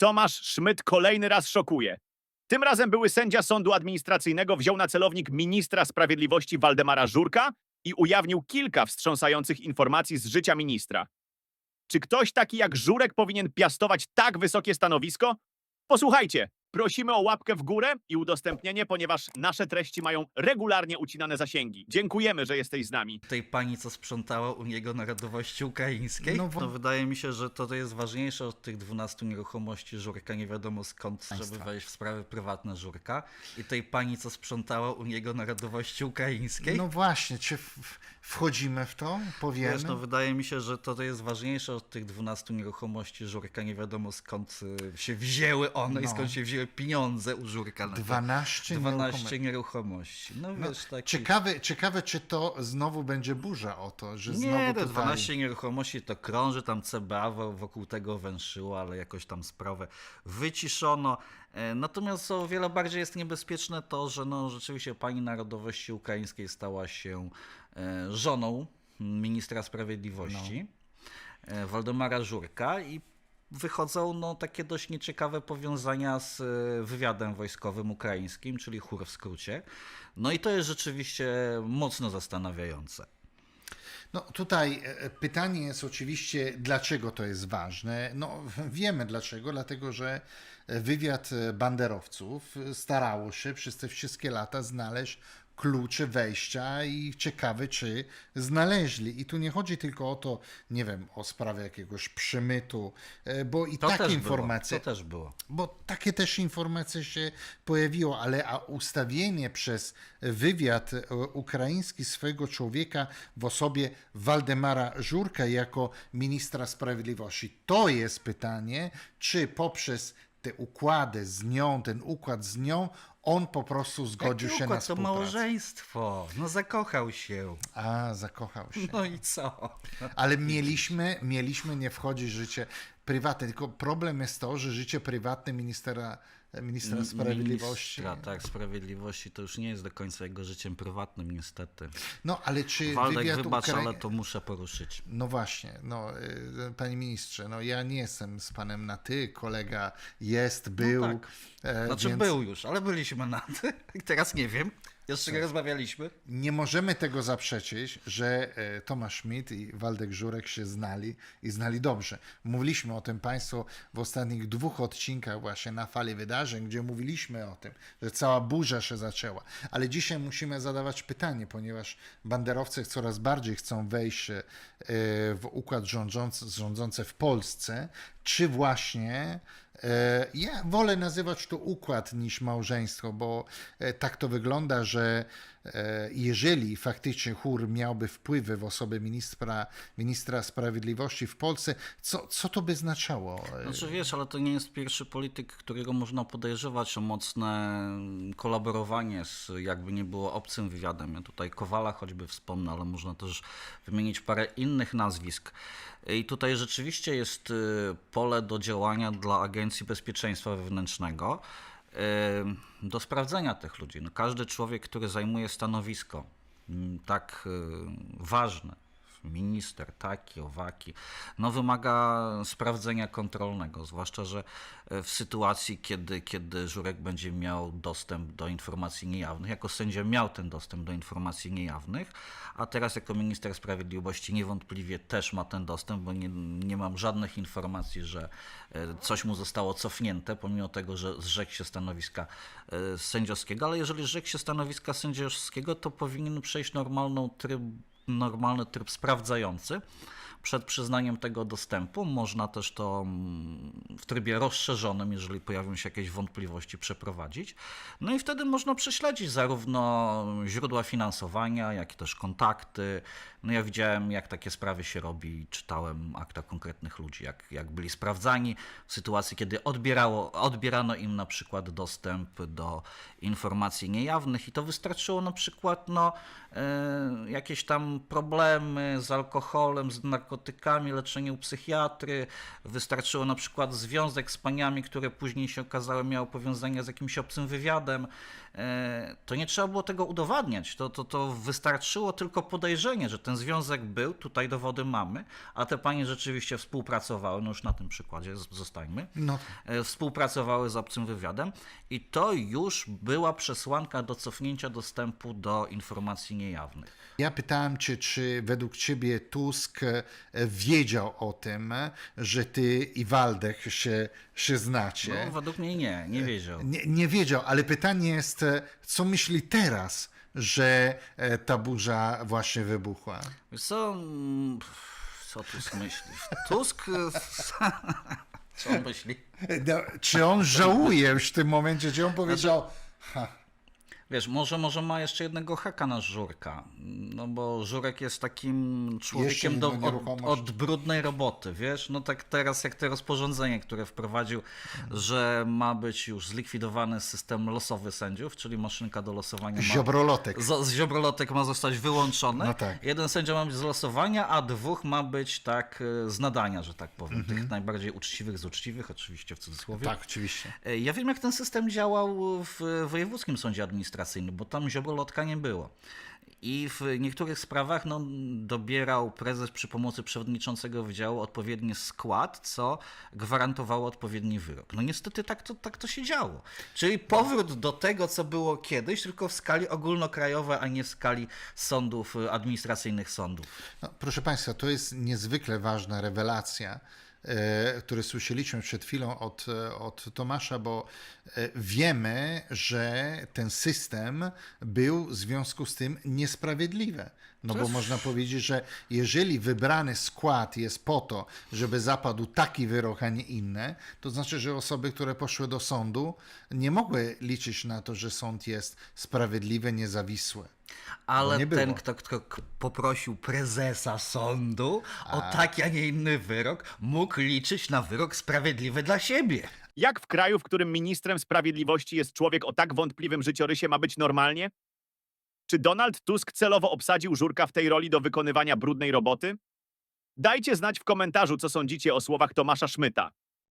Tomasz Szmyt kolejny raz szokuje. Tym razem były sędzia sądu administracyjnego wziął na celownik ministra sprawiedliwości Waldemara Żurka i ujawnił kilka wstrząsających informacji z życia ministra. Czy ktoś taki jak Żurek powinien piastować tak wysokie stanowisko? Posłuchajcie, prosimy o łapkę w górę i udostępnienie, ponieważ nasze treści mają regularnie ucinane zasięgi. Dziękujemy, że jesteś z nami. tej pani, co sprzątała u niego narodowości ukraińskiej. No No, wo- wydaje mi się, że to, to jest ważniejsze od tych 12 nieruchomości Żurka, nie wiadomo skąd, żeby Państwa. wejść w sprawy prywatne Żurka. I tej pani, co sprzątała u niego narodowości ukraińskiej. No właśnie, czy w, w- wchodzimy w to? Powiemy? Wiesz, no wydaje mi się, że to, to jest ważniejsze od tych 12 nieruchomości Żurka, nie wiadomo skąd y, się wzięły one i No. skąd się wzięły pieniądze u Żurka. Na te 12 12 nieruchomości. No No, wiesz, taki... ciekawe, ciekawe, czy to znowu będzie burza o to, że znowu Nie, te tutaj... 12 nieruchomości to krąży, tam CBA wo- wokół tego węszyło, ale jakoś tam sprawę wyciszono. E, Natomiast o wiele bardziej jest niebezpieczne to, że no, rzeczywiście pani narodowości ukraińskiej stała się e, żoną ministra sprawiedliwości e, Waldemara Żurka i wychodzą no, takie dość nieciekawe powiązania z e, wywiadem wojskowym ukraińskim, czyli chór w skrócie. No i to jest rzeczywiście mocno zastanawiające. No tutaj e, pytanie jest oczywiście, dlaczego to jest ważne. No wiemy dlaczego, dlatego że e, wywiad e, banderowców e, starało się przez te wszystkie lata znaleźć klucze wejścia i ciekawe, czy znaleźli. I tu nie chodzi tylko o to, nie wiem, o sprawę jakiegoś przemytu, e, bo i To takie informacje... Było, to też było. Bo takie też informacje się pojawiło, ale a ustawienie przez wywiad e, ukraiński swojego człowieka w osobie Waldemara Żurka jako ministra sprawiedliwości, to jest pytanie, czy poprzez te układy z nią, ten układ z nią, on po prostu zgodził Jaki się na układ, To współpracę. małżeństwo. No zakochał się. A, zakochał się. No i co? Ale mieliśmy, mieliśmy nie wchodzić w życie prywatne, tylko problem jest to, że życie prywatne ministra, ministra sprawiedliwości... Ministra, tak, sprawiedliwości to już nie jest do końca jego życiem prywatnym, niestety. No, ale czy Waldek, wybacz, Ukrai- ale to muszę poruszyć. No właśnie, no, y, panie ministrze, no ja nie jestem z panem na ty, kolega jest, był. tak. e, Znaczy więc był już, ale byliśmy na tym. Teraz nie wiem. Jeszcze nie rozmawialiśmy. Nie możemy tego zaprzeczyć, że e, Tomasz Schmidt i Waldek Żurek się znali i znali dobrze. Mówiliśmy o tym Państwu w ostatnich dwóch odcinkach właśnie na fali wydarzeń, gdzie mówiliśmy o tym, że cała burza się zaczęła. Ale dzisiaj musimy zadawać pytanie, ponieważ banderowcy coraz bardziej chcą wejść e, w układ rządzący, rządzący w Polsce, czy właśnie Ja wolę nazywać to układ niż małżeństwo, bo e, tak to wygląda, że e, jeżeli faktycznie chór miałby wpływy w osobie ministra, ministra sprawiedliwości w Polsce, co, co to by znaczało? E, Znaczy wiesz, ale to nie jest pierwszy polityk, którego można podejrzewać o mocne kolaborowanie z jakby nie było obcym wywiadem. Ja tutaj Kowala choćby wspomnę, ale można też wymienić parę innych nazwisk. I tutaj rzeczywiście jest y, pole do działania dla Agencji Bezpieczeństwa Wewnętrznego do sprawdzenia tych ludzi. No, każdy człowiek, który zajmuje stanowisko mm, tak y, ważne, minister taki, owaki, no wymaga sprawdzenia kontrolnego, zwłaszcza, że e, w sytuacji, kiedy, kiedy Żurek będzie miał dostęp do informacji niejawnych, jako sędzia miał ten dostęp do informacji niejawnych, a teraz jako minister sprawiedliwości niewątpliwie też ma ten dostęp, bo nie, nie mam żadnych informacji, że e, coś mu zostało cofnięte, pomimo tego, że zrzekł się stanowiska e, sędziowskiego, ale jeżeli zrzekł się stanowiska sędziowskiego, to powinien przejść normalną tryb normalny tryb sprawdzający. Przed przyznaniem tego dostępu można też to mm, w trybie rozszerzonym, jeżeli pojawią się jakieś wątpliwości, przeprowadzić. No i wtedy można prześledzić zarówno źródła finansowania, jak i też kontakty. No ja widziałem, jak takie sprawy się robi, czytałem akta konkretnych ludzi, jak, jak byli sprawdzani w sytuacji, kiedy odbierało, odbierano im na przykład dostęp do informacji niejawnych i to wystarczyło na przykład no, e, jakieś tam problemy z alkoholem, z narkotykami, narkotykami, leczenie u psychiatry, wystarczyło na przykład związek z paniami, które później się okazały miały powiązania z jakimś obcym wywiadem. E, To nie trzeba było tego udowadniać, to, to, to wystarczyło tylko podejrzenie, że ten związek był, tutaj dowody mamy, a te panie rzeczywiście współpracowały, no już na tym przykładzie zostańmy, No. E, współpracowały z obcym wywiadem i to już była przesłanka do cofnięcia dostępu do informacji niejawnych. Ja pytałem cię, czy według ciebie Tusk wiedział o tym, że ty i Waldek się, się znacie. No, według mnie nie, nie wiedział. Nie, nie wiedział, ale pytanie jest, e, co myśli teraz, że e, ta burza właśnie wybuchła? Wiesz co, mm, co Tusk myśli? Tusk, e, co on myśli? No, czy on żałuje już w tym momencie, czy on powiedział, ha, Wiesz, może, może ma jeszcze jednego haka na Żurka, no bo Żurek jest takim człowiekiem do, od, od brudnej roboty, wiesz, no tak teraz jak te rozporządzenie, które wprowadził, że ma być już zlikwidowany system losowy sędziów, czyli maszynka do losowania ma... ziobrolotek. Z, z ziobrolotek ma zostać wyłączony. No tak. Jeden sędzia ma być z losowania, a dwóch ma być tak e, z nadania, że tak powiem. Mhm. Tych najbardziej uczciwych z uczciwych, oczywiście w cudzysłowie. Tak, oczywiście. E, Ja wiem, jak ten system działał w Wojewódzkim Sądzie Administracyjnym, bo tam ziobolotka nie było. I w niektórych sprawach no, dobierał prezes przy pomocy przewodniczącego wydziału odpowiedni skład, co gwarantowało odpowiedni wyrok. No niestety tak to, tak to się działo. Czyli powrót do tego, co było kiedyś, tylko w skali ogólnokrajowej, a nie w skali sądów, e, administracyjnych sądów. No, proszę Państwa, to jest niezwykle ważna rewelacja, e, które słyszeliśmy przed chwilą od, e, od Tomasza, bo e, wiemy, że ten system był w związku z tym niesprawiedliwy. No bo można powiedzieć, że jeżeli wybrany skład jest po to, żeby zapadł taki wyrok, a nie inny, to znaczy, że osoby, które poszły do sądu, nie mogły liczyć na to, że sąd jest sprawiedliwy, niezawisły. Ale nie ten, było. kto, kto poprosił prezesa sądu o taki, a nie inny wyrok, mógł liczyć na wyrok sprawiedliwy dla siebie. Jak w kraju, w którym ministrem sprawiedliwości jest człowiek o tak wątpliwym życiorysie, ma być normalnie? Czy Donald Tusk celowo obsadził Żurka w tej roli do wykonywania brudnej roboty? Dajcie znać w komentarzu, co sądzicie o słowach Tomasza Szmyta.